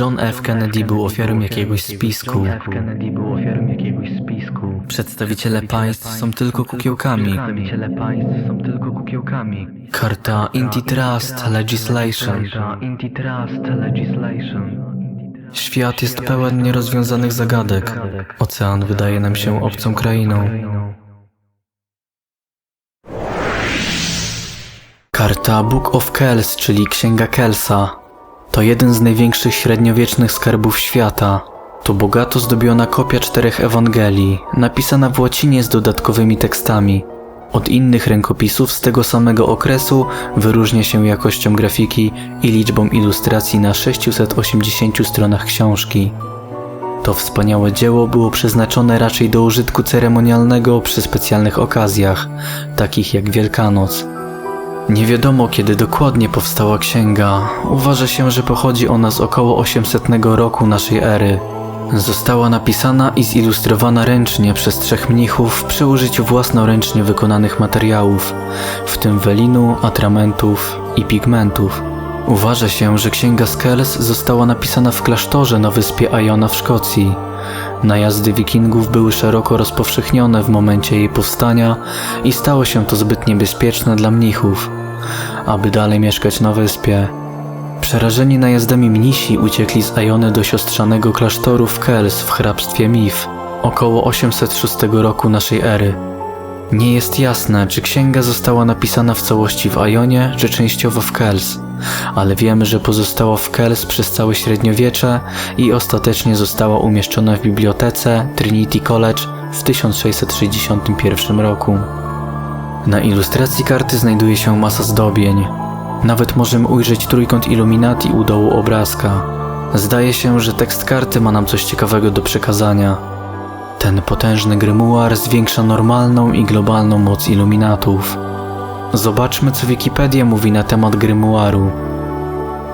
John F. Kennedy był ofiarą jakiegoś spisku. Przedstawiciele państw są tylko kukiełkami. Karta Antitrust Legislation. Świat jest pełen nierozwiązanych zagadek. Ocean wydaje nam się obcą krainą. Karta Book of Kells, czyli Księga Kelsa. To jeden z największych średniowiecznych skarbów świata. To bogato zdobiona kopia czterech Ewangelii, napisana w łacinie z dodatkowymi tekstami. Od innych rękopisów z tego samego okresu wyróżnia się jakością grafiki i liczbą ilustracji na 680 stronach książki. To wspaniałe dzieło było przeznaczone raczej do użytku ceremonialnego przy specjalnych okazjach, takich jak Wielkanoc. Nie wiadomo kiedy dokładnie powstała księga. Uważa się, że pochodzi ona z około 800 roku naszej ery. Została napisana i zilustrowana ręcznie przez trzech mnichów przy użyciu własnoręcznie wykonanych materiałów, w tym welinu, atramentów i pigmentów. Uważa się, że księga Skells została napisana w klasztorze na wyspie Iona w Szkocji. Najazdy wikingów były szeroko rozpowszechnione w momencie jej powstania i stało się to zbyt niebezpieczne dla mnichów, aby dalej mieszkać na wyspie. Przerażeni najazdami mnisi uciekli z Iony do siostrzanego klasztoru w Kells w hrabstwie Mif około 806 roku naszej ery. Nie jest jasne, czy księga została napisana w całości w Ionie, czy częściowo w Kells, ale wiemy, że pozostała w Kells przez całe średniowiecze i ostatecznie została umieszczona w bibliotece Trinity College w 1661 roku. Na ilustracji karty znajduje się masa zdobień. Nawet możemy ujrzeć trójkąt Illuminati u dołu obrazka. Zdaje się, że tekst karty ma nam coś ciekawego do przekazania. Ten potężny grymuar zwiększa normalną i globalną moc Illuminatów. Zobaczmy, co Wikipedia mówi na temat grymuaru.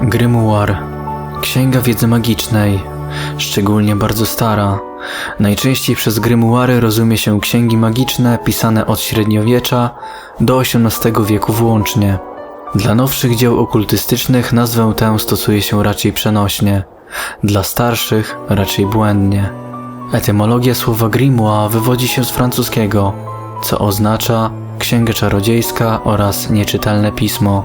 Grymuar. Księga wiedzy magicznej, szczególnie bardzo stara. Najczęściej przez grymuary rozumie się księgi magiczne pisane od średniowiecza do XVIII wieku włącznie. Dla nowszych dzieł okultystycznych nazwę tę stosuje się raczej przenośnie, dla starszych raczej błędnie. Etymologia słowa grimoire wywodzi się z francuskiego, co oznacza księga czarodziejska oraz nieczytelne pismo.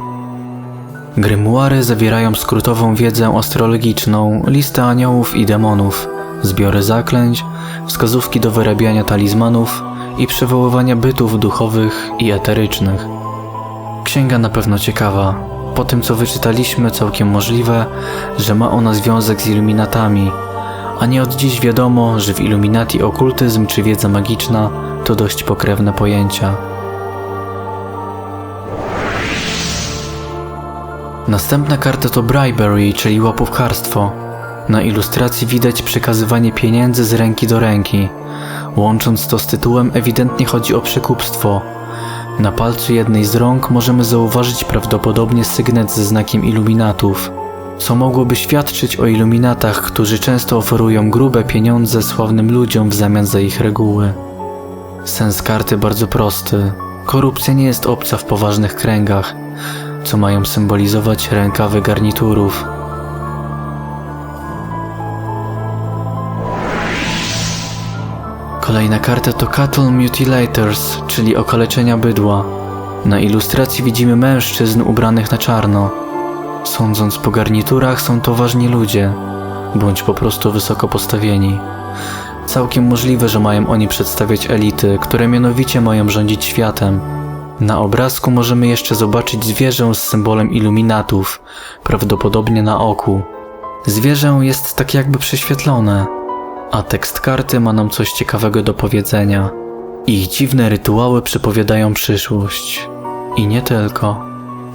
Grymuary zawierają skrótową wiedzę astrologiczną, listę aniołów i demonów, zbiory zaklęć, wskazówki do wyrabiania talizmanów i przywoływania bytów duchowych i eterycznych. Księga na pewno ciekawa. Po tym co wyczytaliśmy, całkiem możliwe, że ma ona związek z iluminatami, a nie od dziś wiadomo, że w iluminati okultyzm czy wiedza magiczna to dość pokrewne pojęcia. Następna karta to bribery, czyli łapówkarstwo. Na ilustracji widać przekazywanie pieniędzy z ręki do ręki. Łącząc to z tytułem ewidentnie chodzi o przekupstwo. Na palcu jednej z rąk możemy zauważyć prawdopodobnie sygnet ze znakiem iluminatów, co mogłoby świadczyć o iluminatach, którzy często oferują grube pieniądze sławnym ludziom w zamian za ich reguły. Sens karty bardzo prosty. Korupcja nie jest obca w poważnych kręgach, co mają symbolizować rękawy garniturów. Kolejna karta to Cattle Mutilators, czyli okaleczenia bydła. Na ilustracji widzimy mężczyzn ubranych na czarno. Sądząc po garniturach, są to ważni ludzie, bądź po prostu wysoko postawieni. Całkiem możliwe, że mają oni przedstawiać elity, które mianowicie mają rządzić światem. Na obrazku możemy jeszcze zobaczyć zwierzę z symbolem iluminatów, prawdopodobnie na oku. Zwierzę jest tak jakby prześwietlone, a tekst karty ma nam coś ciekawego do powiedzenia. Ich dziwne rytuały przepowiadają przyszłość. I nie tylko.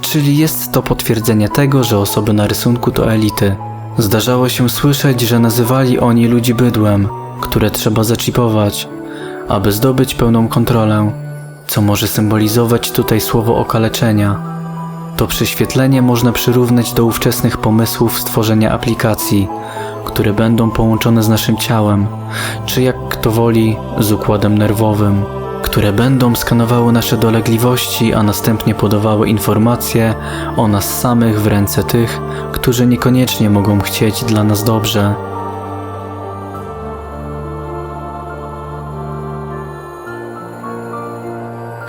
Czyli jest to potwierdzenie tego, że osoby na rysunku to elity. Zdarzało się słyszeć, że nazywali oni ludzi bydłem, które trzeba zaczipować, aby zdobyć pełną kontrolę, co może symbolizować tutaj słowo okaleczenia. To prześwietlenie można przyrównać do ówczesnych pomysłów stworzenia aplikacji, które będą połączone z naszym ciałem, czy jak kto woli, z układem nerwowym. które będą skanowały nasze dolegliwości, a następnie podawały informacje o nas samych w ręce tych, którzy niekoniecznie mogą chcieć dla nas dobrze.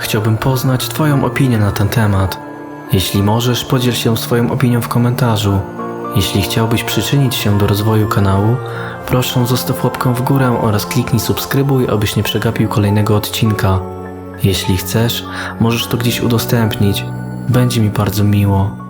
Chciałbym poznać Twoją opinię na ten temat. Jeśli możesz, podziel się swoją opinią w komentarzu. Jeśli chciałbyś przyczynić się do rozwoju kanału, proszę zostaw łapkę w górę oraz kliknij subskrybuj, abyś nie przegapił kolejnego odcinka. Jeśli chcesz, możesz to gdzieś udostępnić. Będzie mi bardzo miło.